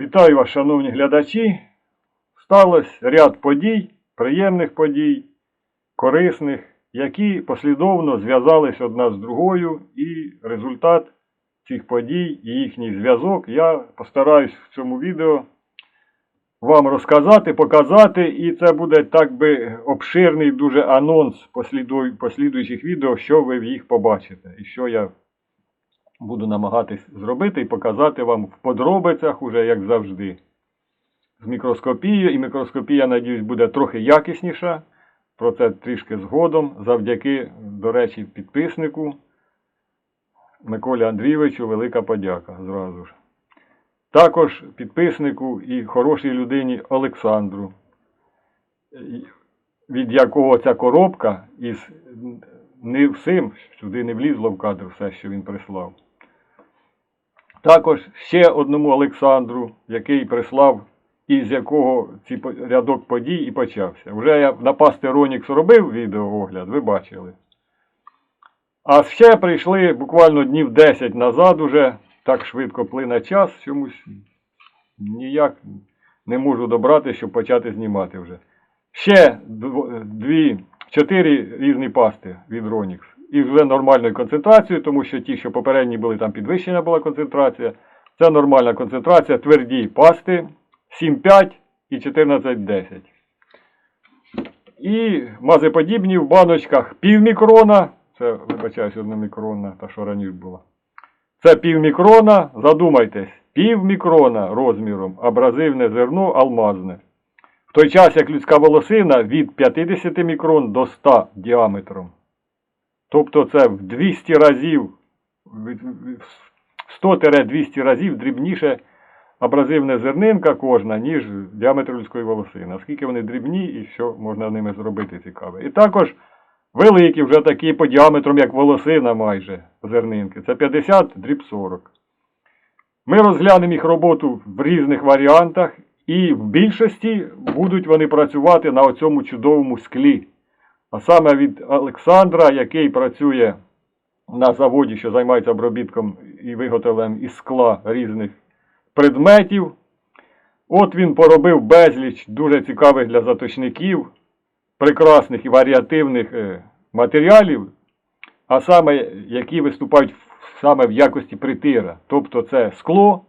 Вітаю вас, шановні глядачі. Сталося ряд подій, приємних подій, корисних, які послідовно зв'язались одна з другою, і результат цих подій і їхній зв'язок я постараюсь в цьому відео вам розказати, показати, і це буде так би обширний дуже анонс послідуючих відео, що ви в їх побачите, і що я буду намагатись зробити і показати вам в подробицях, уже як завжди. З мікроскопією, і мікроскопія, надіюсь, буде трохи якісніша. Про це трішки згодом, завдяки, до речі, підписнику Миколі Андрійовичу велика подяка зразу ж. Також підписнику і хорошій людині Олександру, від якого ця коробка із не всім, сюди не влізло в кадр все, що він прислав. Також ще одному Олександру, який прислав, із якого ці рядок подій і почався. Вже я на пасти Ронікс робив відеоогляд, ви бачили. А ще прийшли буквально днів 10 назад уже, так швидко плине час, чомусь ніяк не можу добрати, щоб почати знімати вже. Ще дв- дві, чотири різні пасти від Ronix. І вже нормальною концентрацією, тому що ті, що попередні були, там підвищена була концентрація. Це нормальна концентрація, тверді пасти 7,5 і 14,10. І мазеподібні в баночках пів мікрона. Це, вибачаюсь, одна мікронна, та що раніше була. Це пів мікрона, задумайтесь, пів мікрона розміром, абразивне зерно алмазне. В той час, як людська волосина від 50 мікрон до 100 діаметром. Тобто це в 200 разів, від- 100-200 разів дрібніше абразивна зернинка кожна, ніж діаметр людської волосини. Наскільки вони дрібні і що можна ними зробити цікаве. І також великі, вже такі по діаметрам, як волосина майже зернинки. Це 50 дріб 40. Ми розглянемо їх роботу в різних варіантах, і в більшості будуть вони працювати на оцьому чудовому склі. А саме від Олександра, який працює на заводі, що займається обробітком і виготовленням із скла різних предметів. От він поробив безліч дуже цікавих для заточників, прекрасних і варіативних е, матеріалів, а саме які виступають саме в якості притира. Тобто це скло,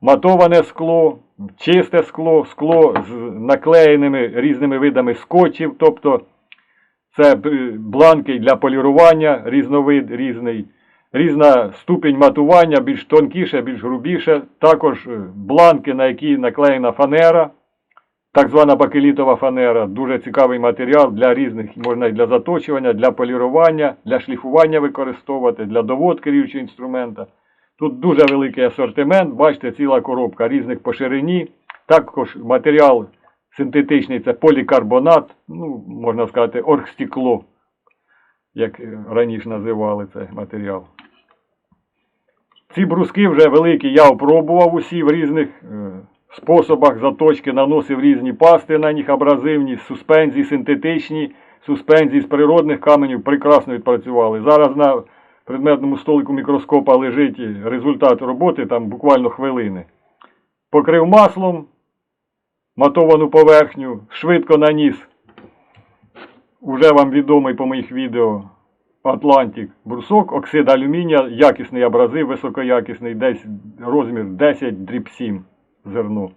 матоване скло, чисте скло, скло з наклеєними різними видами скотчів, тобто це е, бланки для полірування, різновид різний, різна ступінь матування, більш тонкіше, більш грубіше. Також е, бланки, на які наклеєна фанера, так звана бакелітова фанера, дуже цікавий матеріал для різних, можна і для заточування, для полірування, для шліфування використовувати, для доводки ріючого інструмента. Тут дуже великий асортимент, бачите, ціла коробка різних по ширині. Також матеріал синтетичний це полікарбонат, ну, можна сказати, оргстекло, як раніше називали цей матеріал. Ці бруски вже великі, я опробував усі в різних е, способах заточки, наносив різні пасти на них абразивні, суспензії синтетичні, суспензії з природних каменів прекрасно відпрацювали. Зараз на предметному столику мікроскопа лежить результат роботи, там буквально хвилини. Покрив маслом матовану поверхню, швидко наніс. Уже вам відомий по моїх відео Атлантик брусок, оксид алюмінія, якісний абразив, високоякісний, десь розмір 10 дріб 7 зерно.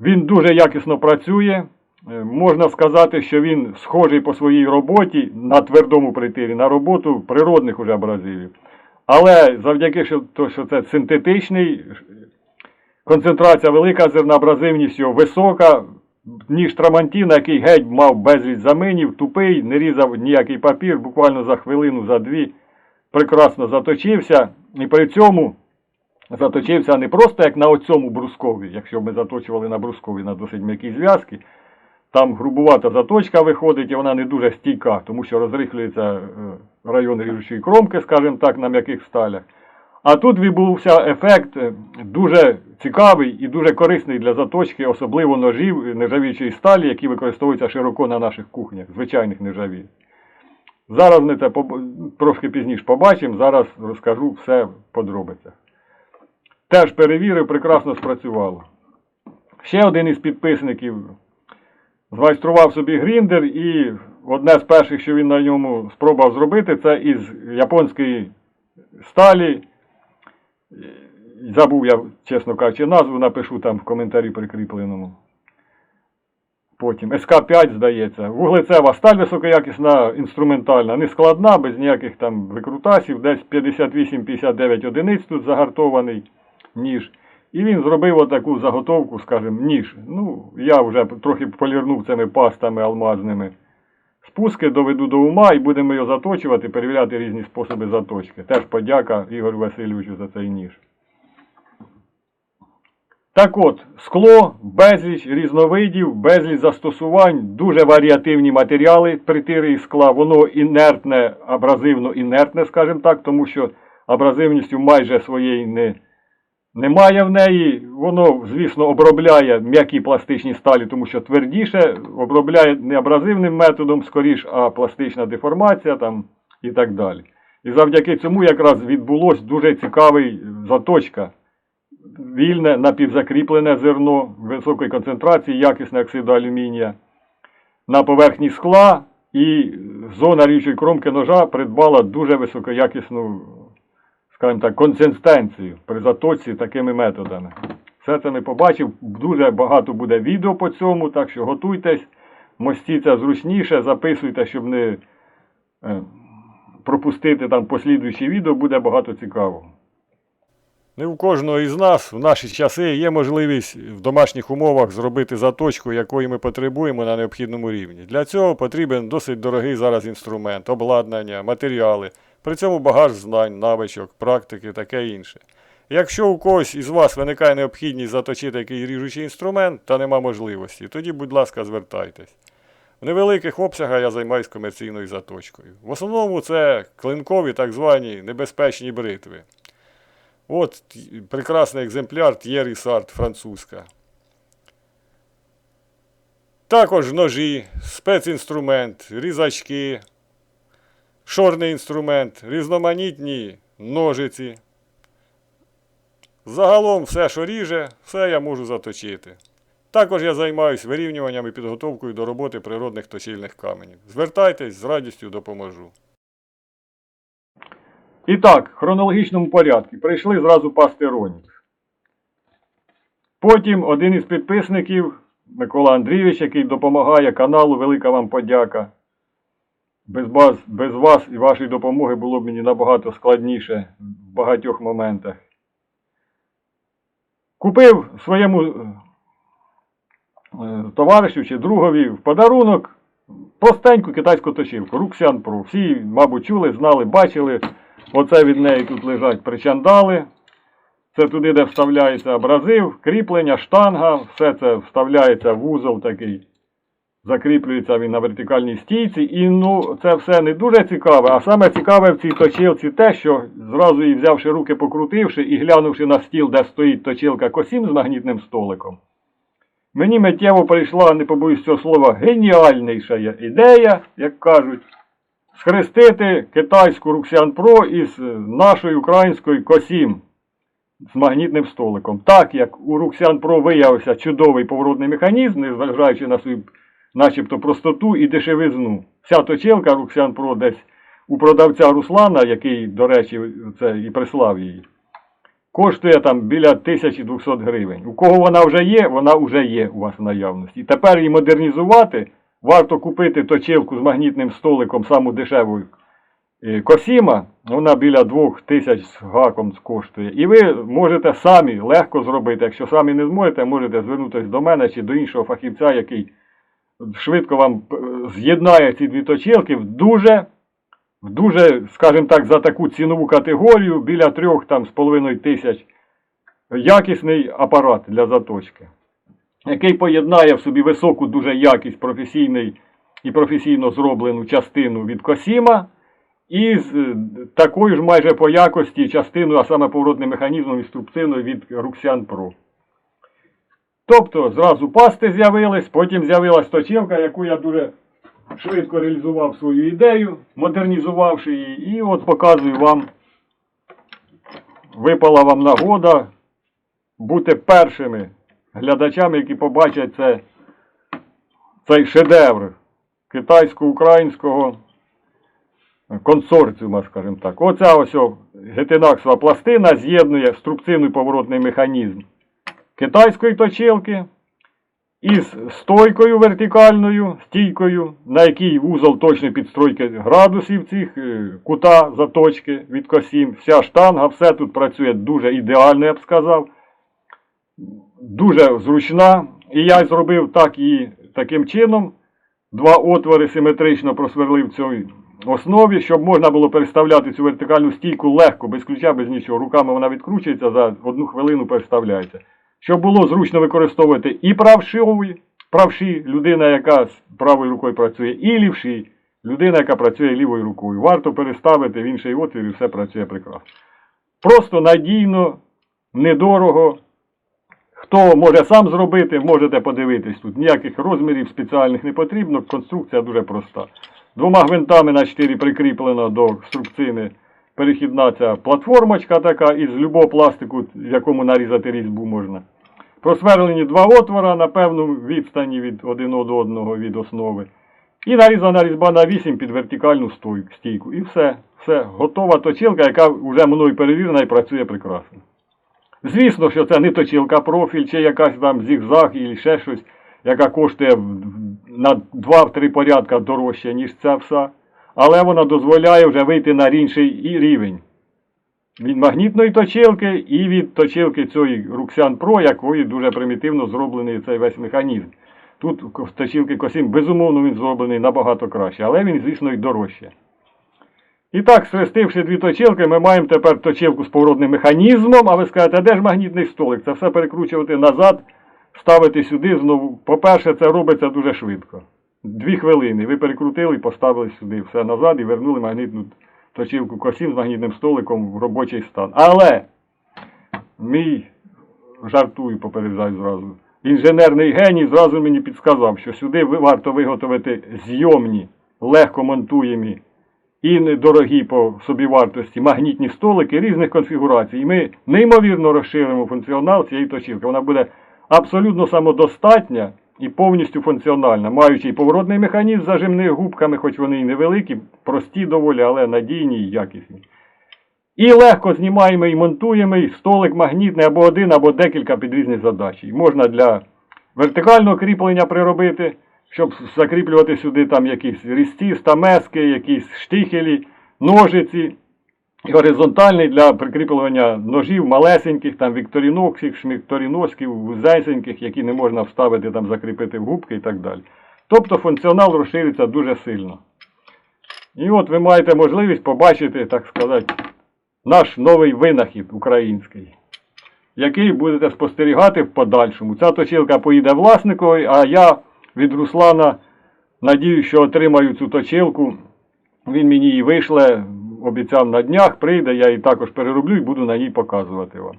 Він дуже якісно працює. Е, Можна сказати, що він схожий по своїй роботі на твердому притирі, на роботу природних уже абразивів. Але завдяки що це синтетичний, концентрація велика, зерноабразивність його висока, ніж Трамантіна, який геть мав безліч заминів, тупий, не різав ніякий папір, буквально за хвилину, за дві прекрасно заточився. І при цьому заточився не просто як на оцьому брускові, якщо ми заточували на брускові на досить м'якій зв'язки. Там грубувата заточка виходить, і вона не дуже стійка, тому що розрихлюється е, район ріжучої кромки, скажімо так, на м'яких сталях. А тут відбувся ефект е, дуже цікавий і дуже корисний для заточки, особливо ножів е, нержавіючої сталі, які використовуються широко на наших кухнях, звичайних нержавій. Зараз ми це трошки пізніше побачимо, зараз розкажу все в подробицях. Теж перевірив, прекрасно спрацювало. Ще один із підписників змайстрував собі гріндер і одне з перших, що він на ньому спробував зробити, це із японської сталі. Забув я, чесно кажучи, назву, напишу там в коментарі прикріпленому. Потім СК5, здається. Вуглецева сталь високоякісна, інструментальна, не складна, без ніяких там викрутасів, десь 58-59 одиниць тут загартований ніж. І він зробив отаку заготовку, скажімо, ніж. Ну, я вже трохи полірнув цими пастами алмазними. Спуски доведу до ума і будемо його заточувати, перевіряти різні способи заточки. Теж подяка Ігорю Васильовичу за цей ніж. Так от, скло, безліч різновидів, безліч застосувань, дуже варіативні матеріали притири і скла. Воно інертне, абразивно інертне, скажімо так, тому що абразивністю майже своєї не, немає в неї. Воно, звісно, обробляє м'які пластичні сталі, тому що твердіше, обробляє не абразивним методом, скоріш, а пластична деформація там, і так далі. І завдяки цьому якраз відбулось дуже цікавий заточка вільне напівзакріплене зерно високої концентрації, якісне оксиду алюмінія на поверхні скла, і зона річої кромки ножа придбала дуже високоякісну, скажімо так, консистенцію при заточці такими методами. Все це ми побачив. Дуже багато буде відео по цьому, так що готуйтесь, мостіться зручніше, записуйте, щоб не е, пропустити там послідуючі відео, буде багато цікавого. Не у кожного із нас в наші часи є можливість в домашніх умовах зробити заточку, якої ми потребуємо на необхідному рівні. Для цього потрібен досить дорогий зараз інструмент, обладнання, матеріали, при цьому багаж знань, навичок, практики, таке інше. Якщо у когось із вас виникає необхідність заточити якийсь ріжучий інструмент та нема можливості, тоді, будь ласка, звертайтесь. В невеликих обсягах я займаюся комерційною заточкою. В основному це клинкові так звані небезпечні бритви. От прекрасний екземпляр Thierry Сарт французька. Також ножі, спецінструмент, різачки, шорний інструмент, різноманітні ножиці. Загалом все, що ріже, все я можу заточити. Також я займаюся вирівнюванням і підготовкою до роботи природних точильних каменів. Звертайтесь, з радістю допоможу. І так, в хронологічному порядку. Прийшли зразу пасти ронів. Потім один із підписників, Микола Андрійович, який допомагає каналу, велика вам подяка. Без вас, без вас і вашої допомоги було б мені набагато складніше в багатьох моментах. Купив своєму е, товаришу чи другові в подарунок простеньку китайську точилку Ruxian Pro. Всі, мабуть, чули, знали, бачили. Оце від неї тут лежать причандали. Це туди, де вставляється абразив, кріплення, штанга, все це вставляється в вузол такий. Закріплюється він на вертикальній стійці. І ну, це все не дуже цікаве. А саме цікаве в цій точилці те, що зразу її взявши руки, покрутивши і глянувши на стіл, де стоїть точилка косім з магнітним столиком, мені миттєво прийшла, не побоюсь цього слова, геніальніша ідея, як кажуть схрестити китайську Ruxian Pro із нашою українською Косім з магнітним столиком. Так як у Ruxian Pro виявився чудовий поворотний механізм, незважаючи на свою начебто простоту і дешевизну. Вся точилка Pro десь у продавця Руслана, який, до речі, це і прислав її, коштує там біля 1200 гривень. У кого вона вже є, вона вже є у вас в наявності. Тепер її модернізувати варто купити точилку з магнітним столиком саму дешеву е, Косіма, вона біля 2000 з гаком коштує. І ви можете самі легко зробити. Якщо самі не зможете, можете звернутися до мене чи до іншого фахівця, який швидко вам е, з'єднає ці дві точилки в дуже, в дуже, скажімо так, за таку цінову категорію біля трьох там з половиною тисяч якісний апарат для заточки який поєднає в собі високу дуже якість професійний і професійно зроблену частину від Косіма, і з е, такою ж майже по якості частиною, а саме поворотним механізмом інструктивною від Ruxian Pro. Тобто зразу пасти з'явились, потім з'явилась точилка, яку я дуже швидко реалізував свою ідею, модернізувавши її, і от показую вам, випала вам нагода бути першими глядачами, які побачать це, цей шедевр китайсько-українського консорціума, скажімо так. Оця ось гетинаксова пластина з'єднує струбцивний поворотний механізм китайської точилки із стойкою вертикальною, стійкою, на якій вузол точної підстройки градусів цих, е, кута заточки від косім. Вся штанга, все тут працює дуже ідеально, я б сказав. Дуже зручна. І я зробив так і таким чином. Два отвори симетрично просверлив цій основі, щоб можна було переставляти цю вертикальну стійку легко, без ключа, без нічого. Руками вона відкручується, за одну хвилину переставляється. Щоб було зручно використовувати і правшові, правші, людина, яка з правою рукою працює, і лівші, людина, яка працює лівою рукою. Варто переставити в інший отвір і все працює прекрасно. Просто надійно, недорого. Хто може сам зробити, можете подивитись тут. Ніяких розмірів спеціальних не потрібно, конструкція дуже проста. Двома гвинтами на 4 прикріплена до струбцини перехідна ця платформочка така із любого пластику, в якому нарізати різьбу можна. Просверлені два отвора на певну відстані від один до одного від основи. І нарізана різьба на 8 під вертикальну стійку. І все. Все. Готова точилка, яка вже мною перевірена і працює прекрасно. Звісно, що це не точилка профіль, чи якась там зігзаг, і ще щось, яка коштує на 2-3 порядка дорожче, ніж ця вся. Але вона дозволяє вже вийти на інший рівень. Від магнітної точилки і від точилки цієї Ruxian Pro, якої дуже примітивно зроблений цей весь механізм. Тут точилки Косім, безумовно, він зроблений набагато краще, але він, звісно, і дорожче. І так, схрестивши дві точилки, ми маємо тепер точилку з поворотним механізмом, а ви скажете, а де ж магнітний столик? Це все перекручувати назад, ставити сюди знову. По-перше, це робиться дуже швидко. Дві хвилини. Ви перекрутили поставили сюди все назад і вернули магнітну точилку косін з магнітним столиком в робочий стан. Але мій жартую, попереджаю зразу. Інженерний геній зразу мені підсказав, що сюди варто виготовити зйомні, легко монтуємі і недорогі по собівартості магнітні столики різних конфігурацій. І ми неймовірно розширимо функціонал цієї точилки. Вона буде абсолютно самодостатня і повністю функціональна, маючи і поворотний механізм зажимними губками, хоч вони і невеликі, прості доволі, але надійні і якісні. І легко знімаємо і монтуємо і столик магнітний або один, або декілька під різні задачі. Можна для вертикального кріплення приробити, щоб закріплювати сюди там якісь різці, стамески, якісь штихелі, ножиці. Горизонтальний для прикріплювання ножів малесеньких, там вікторіноксів, шмікторіносків, вузесеньких, які не можна вставити, там закріпити в губки і так далі. Тобто функціонал розшириться дуже сильно. І от ви маєте можливість побачити, так сказати, наш новий винахід український, який будете спостерігати в подальшому. Ця точилка поїде власникові, а я від Руслана надію, що отримаю цю точилку. Він мені її вийшле, обіцяв на днях, прийде, я її також перероблю і буду на ній показувати вам.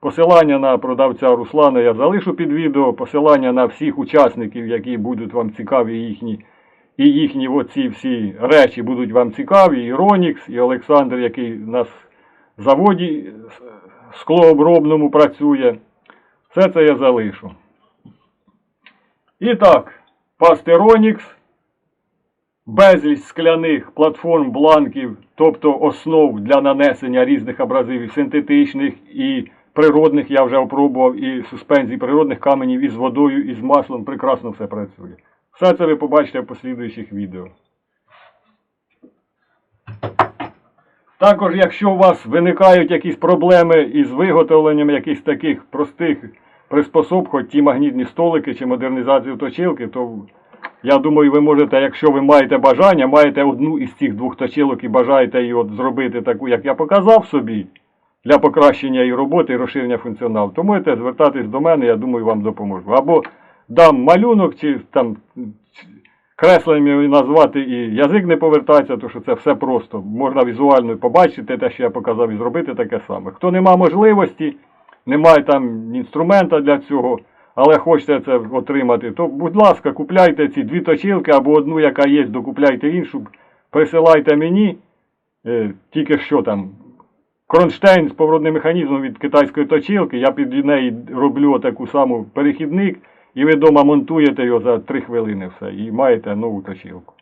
Посилання на продавця Руслана я залишу під відео. Посилання на всіх учасників, які будуть вам цікаві, їхні, і їхні оці всі речі будуть вам цікаві. І Ронікс, і Олександр, який на заводі склообробному працює. Все це я залишу. І так, Пастеронікс безліч скляних платформ бланків, тобто основ для нанесення різних абразивів, синтетичних і природних, я вже опробував, і суспензій природних каменів із водою, і з маслом, прекрасно все працює. Все це ви побачите в послідуючих відео. Також, якщо у вас виникають якісь проблеми із виготовленням якихось таких простих приспособ, хоч ті магнітні столики чи модернізацію точилки, то я думаю, ви можете, якщо ви маєте бажання, маєте одну із цих двох точилок і бажаєте її от зробити таку, як я показав собі, для покращення її роботи і розширення функціоналу, то можете звертатись до мене, я думаю, вам допоможу. Або дам малюнок, чи там кресленнями назвати і язик не повертається, тому що це все просто. Можна візуально побачити те, що я показав, і зробити таке саме. Хто не має можливості, немає там інструмента для цього, але хочете це отримати, то, будь ласка, купляйте ці дві точилки або одну, яка є, докупляйте іншу, присилайте мені, е, тільки що там, кронштейн з поворотним механізмом від китайської точилки. Я під неї роблю таку саму перехідник, і ви вдома монтуєте його за 3 хвилини все, і маєте нову точилку.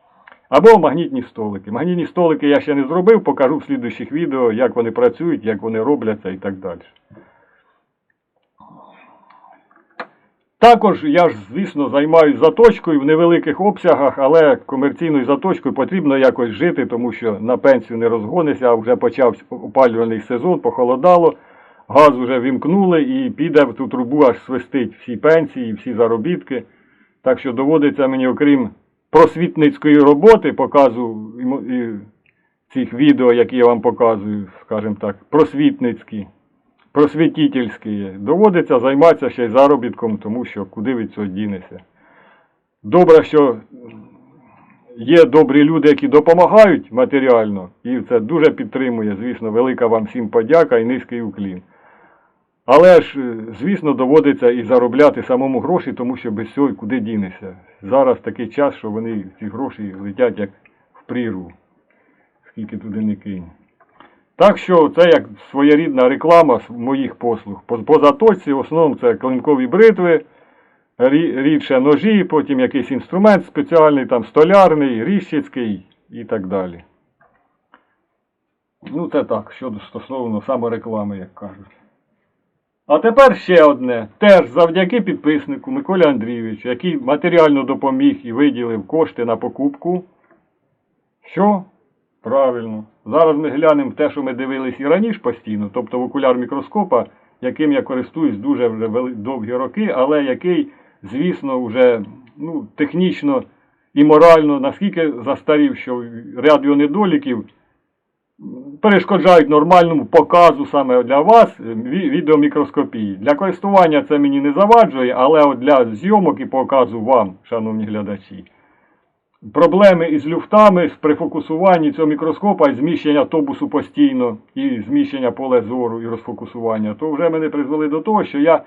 Або магнітні столики. Магнітні столики я ще не зробив, покажу в слідуючих відео, як вони працюють, як вони робляться і так далі. Також я ж, звісно, займаюся заточкою в невеликих обсягах, але комерційною заточкою потрібно якось жити, тому що на пенсію не розгонися, а вже почався опалювальний сезон, похолодало, газ вже вімкнули і піде в ту трубу аж свистить всі пенсії, всі заробітки. Так що доводиться мені, окрім просвітницької роботи, показу цих відео, які я вам показую, скажімо так, просвітницькі просвітительські, доводиться займатися ще й заробітком, тому що куди від цього дінеся. Добре, що є добрі люди, які допомагають матеріально, і це дуже підтримує, звісно, велика вам всім подяка і низький уклін. Але ж, е, звісно, доводиться і заробляти самому гроші, тому що без цього куди дінеся. Зараз такий час, що вони ці гроші летять як в прірву, скільки туди не кинь. Так що це як своєрідна реклама моїх послуг. По, заточці в основному це клинкові бритви, рідше ножі, потім якийсь інструмент спеціальний, там столярний, ріщицький і так далі. Ну, це так, щодо стосовно самореклами, як кажуть. А тепер ще одне. Теж завдяки підписнику Миколі Андрійовичу, який матеріально допоміг і виділив кошти на покупку. Що? Правильно. Зараз ми глянемо те, що ми дивились і раніше постійно, тобто в окуляр мікроскопа, яким я користуюсь дуже довгі роки, але який, звісно, вже ну, технічно і морально наскільки застарів, що ряд його недоліків перешкоджають нормальному показу саме для вас відеомікроскопії. Для користування це мені не заваджує, але от для зйомок і показу вам, шановні глядачі. Проблеми із люфтами, з прифокусуванням цього мікроскопа, і зміщення тобусу постійно, і зміщення поле зору, і розфокусування, то вже мене призвели до того, що я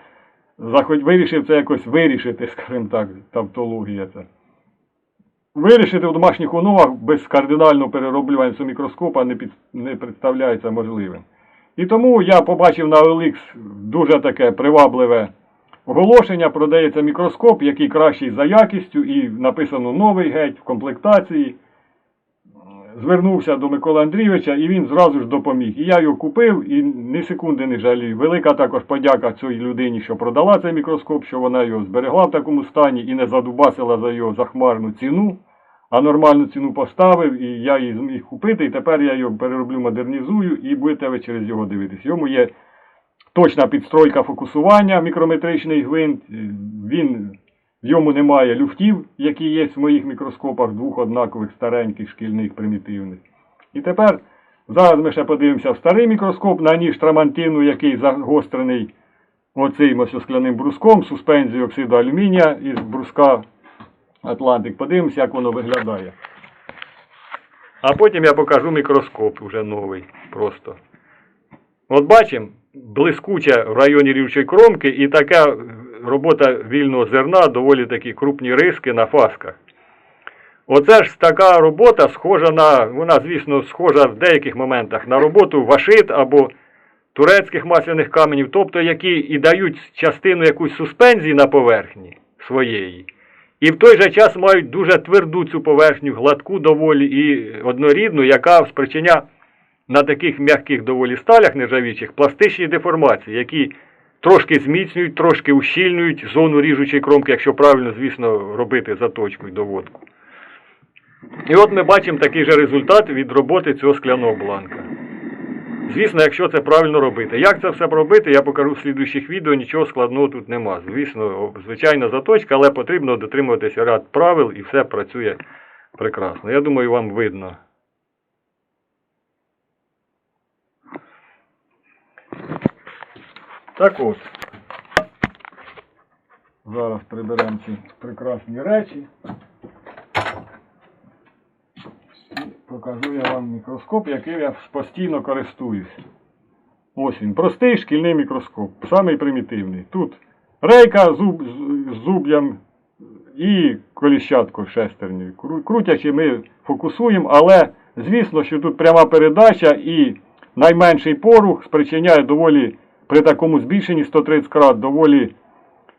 вирішив це якось вирішити, скажімо так, тавтологія це. Вирішити в домашніх умовах без кардинального перероблювання цього мікроскопа не, під, не представляється можливим. І тому я побачив на OLX дуже таке привабливе оголошення, продається мікроскоп, який кращий за якістю, і написано новий геть в комплектації. Звернувся до Миколи Андрійовича і він зразу ж допоміг. І я його купив і ні секунди не жалію. Велика також подяка цій людині, що продала цей мікроскоп, що вона його зберегла в такому стані і не задубасила за його захмарну ціну, а нормальну ціну поставив, і я її зміг купити. І тепер я його перероблю, модернізую, і будете ви через його дивитись. Йому є точна підстройка фокусування, мікрометричний гвинт. Він в йому немає люфтів, які є в моїх мікроскопах, двох однакових стареньких шкільних примітивних. І тепер зараз ми ще подивимося в старий мікроскоп на ніж трамантину, який загострений оцим ось скляним бруском, суспензією оксиду алюмінія із бруска Атлантик. Подивимося, як воно виглядає. А потім я покажу мікроскоп уже новий просто. От бачимо, блискуче в районі рівчої кромки і така робота вільного зерна, доволі такі крупні риски на фасках. Оце ж така робота схожа на, вона, звісно, схожа в деяких моментах на роботу вашит або турецьких масляних каменів, тобто які і дають частину якусь суспензії на поверхні своєї. І в той же час мають дуже тверду цю поверхню, гладку доволі і однорідну, яка спричиняє на таких м'яких доволі сталях нержавічих пластичні деформації, які трошки зміцнюють, трошки ущільнюють зону ріжучої кромки, якщо правильно, звісно, робити заточку і доводку. І от ми бачимо такий же результат від роботи цього скляного бланка. Звісно, якщо це правильно робити. Як це все робити, я покажу в слідуючих відео, нічого складного тут нема. Звісно, звичайна заточка, але потрібно дотримуватися ряд правил і все працює прекрасно. Я думаю, вам видно. Так от. Зараз приберемо ці прекрасні речі. Покажу я вам мікроскоп, яким я постійно користуюсь. Ось він. Простий шкільний мікроскоп. Самий примітивний. Тут рейка з зуб'ям і коліщатко шестернею. Крутячи ми фокусуємо, але звісно, що тут пряма передача і найменший порух спричиняє доволі при такому збільшенні 130 крат доволі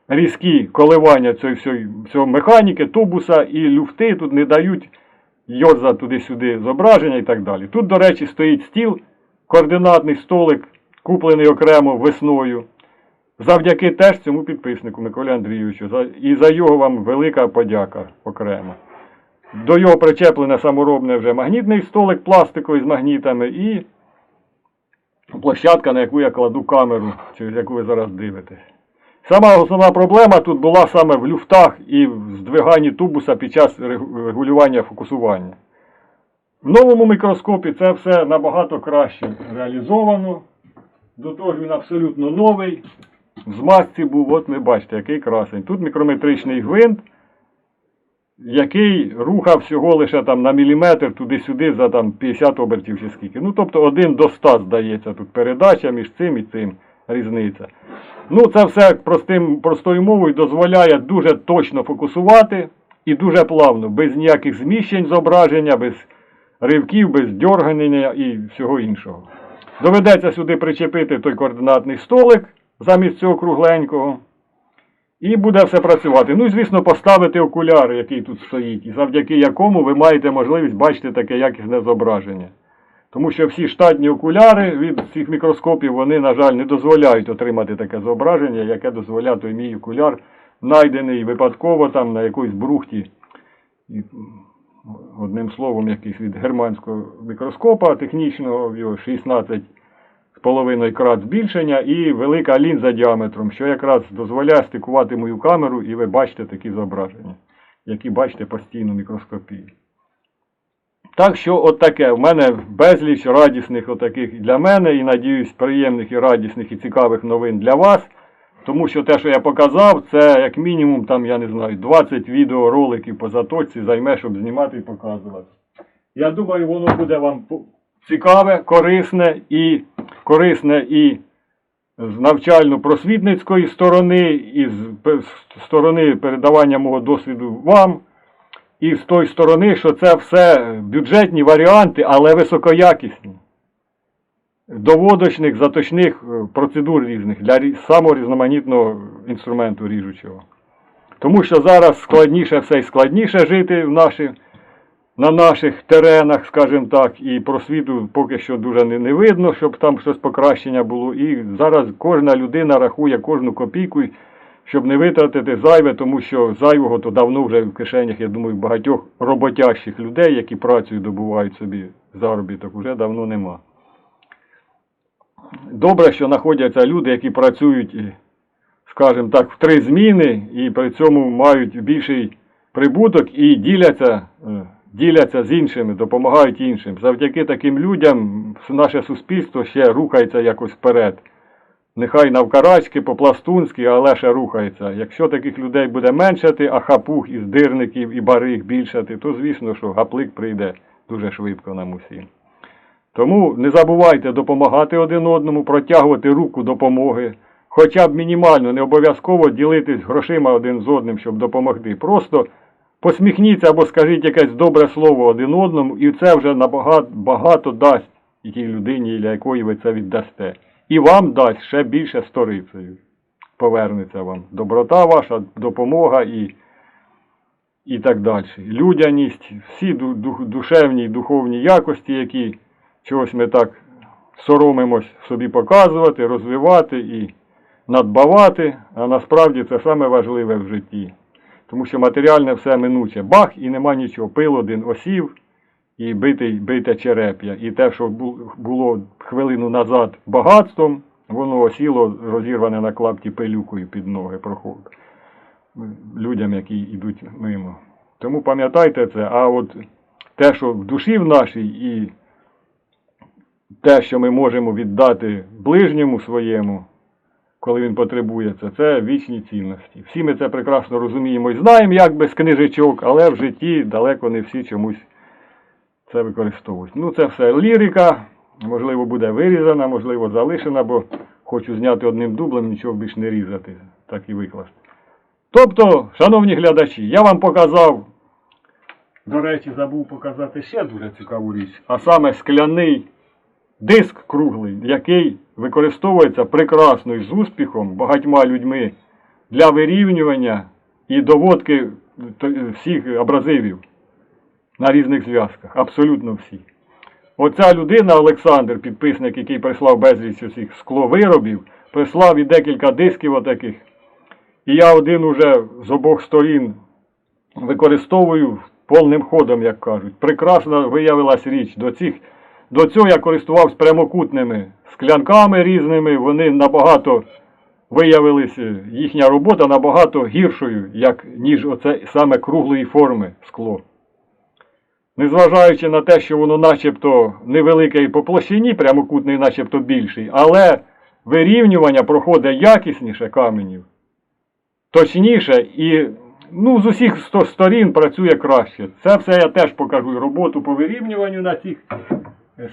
різкі коливання всьої, всього механіки, тубуса і люфти тут не дають йорза туди-сюди зображення і так далі. Тут, до речі, стоїть стіл, координатний столик, куплений окремо весною. Завдяки теж цьому підписнику Миколі Андрійовичу. І за його вам велика подяка окремо. До його причеплене саморобне вже магнітний столик пластиковий з магнітами і площадка, на яку я кладу камеру, через яку ви зараз дивитесь. Сама основна проблема тут була саме в люфтах і в здвиганні тубуса під час регулювання фокусування. В новому мікроскопі це все набагато краще реалізовано. До того ж він абсолютно новий. В змазці був, от ви бачите, який красень. Тут мікрометричний гвинт, який рухав всього лише там на міліметр туди-сюди за там 50 обертів чи скільки. Ну, тобто 1 до 100 здається тут передача між цим і цим різниця. Ну, це все простим, простою мовою дозволяє дуже точно фокусувати і дуже плавно, без ніяких зміщень зображення, без ривків, без дьорганення і всього іншого. Доведеться сюди причепити той координатний столик замість цього кругленького. І буде все працювати. Ну і, звісно, поставити окуляр, який тут стоїть, і завдяки якому ви маєте можливість бачити таке якісне зображення. Тому що всі штатні окуляри від цих мікроскопів, вони, на жаль, не дозволяють отримати таке зображення, яке дозволяє той мій окуляр, знайдений випадково там на якоїсь брухті. Одним словом, якийсь від германського мікроскопа технічного, його 16 з половиною крат збільшення і велика лінза діаметром, що якраз дозволяє стикувати мою камеру, і ви бачите такі зображення, які бачите постійно в мікроскопії. Так що от таке, в мене безліч радісних отаких для мене, і надіюсь, приємних і радісних і цікавих новин для вас. Тому що те, що я показав, це як мінімум, там, я не знаю, 20 відеороликів по заточці займе, щоб знімати і показувати. Я думаю, воно буде вам цікаве, корисне і корисне і з навчально-просвітницької сторони, і з сторони передавання мого досвіду вам. І з тої сторони, що це все бюджетні варіанти, але високоякісні. Доводочних, заточних е, процедур різних для рі- самого різноманітного інструменту ріжучого. Тому що зараз складніше все і складніше жити в наші, на наших теренах, скажімо так, і просвіту поки що дуже не, не видно, щоб там щось покращення було. І зараз кожна людина рахує кожну копійку, щоб не витратити зайве, тому що зайвого то давно вже в кишенях, я думаю, багатьох роботящих людей, які працею добувають собі заробіток, вже давно нема. Добре, що знаходяться люди, які працюють, скажімо так, в три зміни і при цьому мають більший прибуток і діляться, е, діляться з іншими, допомагають іншим. Завдяки таким людям наше суспільство ще рухається якось вперед. Нехай навкарачки, по-пластунськи, але ще рухається. Якщо таких людей буде меншати, а хапух із дирників і бариг більшати, то звісно, що гаплик прийде дуже швидко нам усім. Тому не забувайте допомагати один одному, протягувати руку допомоги, хоча б мінімально, не обов'язково ділитись грошима один з одним, щоб допомогти. Просто посміхніться або скажіть якесь добре слово один одному, і це вже набагато багато дасть тій людині, для якої ви це віддасте. І вам дасть ще більше сторицею. Повернеться вам доброта ваша, допомога і, і так далі. Людяність, всі ду- ду- душевні і духовні якості, які чогось ми так соромимось собі показувати, розвивати і надбавати, а насправді це саме важливе в житті. Тому що матеріальне все минуче. Бах і нема нічого. Пил один осів і битий, бите череп'я. І те, що було хвилину назад багатством, воно осіло розірване на клапті пилюкою під ноги проходить людям, які йдуть мимо. Тому пам'ятайте це, а от те, що в душі в нашій і те, що ми можемо віддати ближньому своєму, коли він потребує це, це вічні цінності. Всі ми це прекрасно розуміємо і знаємо, як без книжечок, але в житті далеко не всі чомусь це використовують. Ну, це все лірика, можливо, буде вирізана, можливо, залишена, бо хочу зняти одним дублем, нічого більш не різати, так і викласти. Тобто, шановні глядачі, я вам показав, до речі, забув показати ще дуже цікаву річ, а саме скляний диск круглий, який використовується прекрасно і з успіхом багатьма людьми для вирівнювання і доводки всіх абразивів на різних зв'язках. Абсолютно всі. Оця людина, Олександр, підписник, який прислав безліч усіх скловиробів, прислав і декілька дисків отаких. І я один уже з обох сторін використовую повним ходом, як кажуть. Прекрасна виявилась річ. До, цих, до цього я користувався прямокутними склянками різними. Вони набагато виявилися, їхня робота набагато гіршою, як, ніж оце саме круглої форми скло. Незважаючи на те, що воно начебто невелике і по площині, прямокутний начебто більший, але вирівнювання проходить якісніше каменів, точніше і ну, з усіх сторін працює краще. Це все я теж покажу роботу по вирівнюванню на цих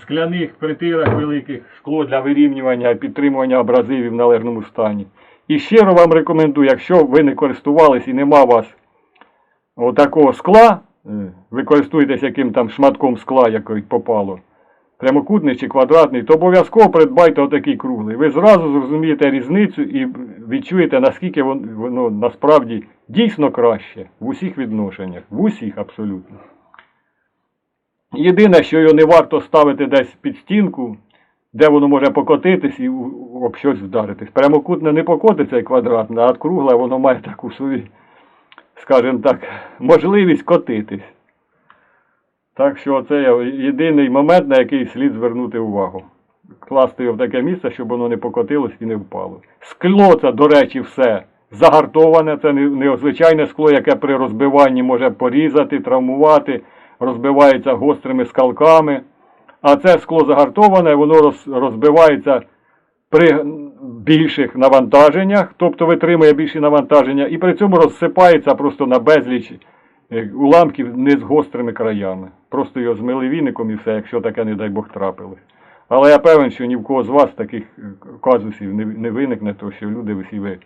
скляних притирах великих, скло для вирівнювання і підтримування абразивів в належному стані. І щиро вам рекомендую, якщо ви не користувались і нема у вас отакого скла, е, ви користуєтесь яким там шматком скла, який попало, прямокутний чи квадратний, то обов'язково придбайте отакий круглий. Ви зразу зрозумієте різницю і відчуєте, наскільки вон- воно насправді дійсно краще в усіх відношеннях, в усіх абсолютно. Єдине, що його не варто ставити десь під стінку, де воно може покотитись і об щось вдаритись. Прямокутне не покотиться і квадратне, а кругле воно має таку собі, скажімо так, можливість котитись. Так що це єдиний момент, на який слід звернути увагу. Класти його в таке місце, щоб воно не покотилось і не впало. Скло це, до речі, все загартоване, це не звичайне скло, яке при розбиванні може порізати, травмувати, розбивається гострими скалками. А це скло загартоване, воно розбивається при більших навантаженнях, тобто витримує більші навантаження, і при цьому розсипається просто на безліч е, уламків не з гострими краями. Просто його змили віником і все, якщо таке, не дай Бог, трапилось. Але я певен, що ні в кого з вас таких е, казусів не, не виникне, то що люди всі ви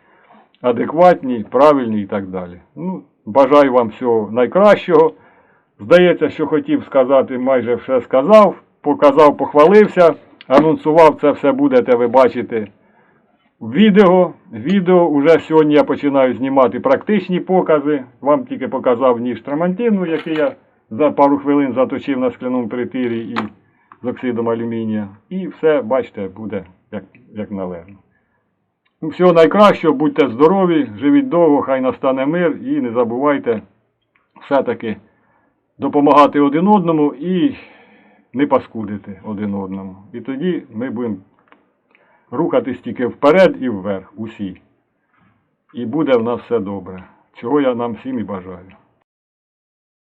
адекватні, правильні і так далі. Ну, бажаю вам всього найкращого. Здається, що хотів сказати, майже все сказав, показав, похвалився, анонсував це все будете ви бачити відео. Відео вже сьогодні я починаю знімати практичні покази. Вам тільки показав ніж трамантину, який я за пару хвилин заточив на скляному притирі і з оксидом алюмінія. І все, бачите, буде як, як належно. Ну, Всього найкращого, будьте здорові, живіть довго, хай настане мир і не забувайте все-таки допомагати один одному і не паскудити один одному. І тоді ми будемо рухатись тільки вперед і вверх, усі. І буде в нас все добре. Чого я нам всім і бажаю.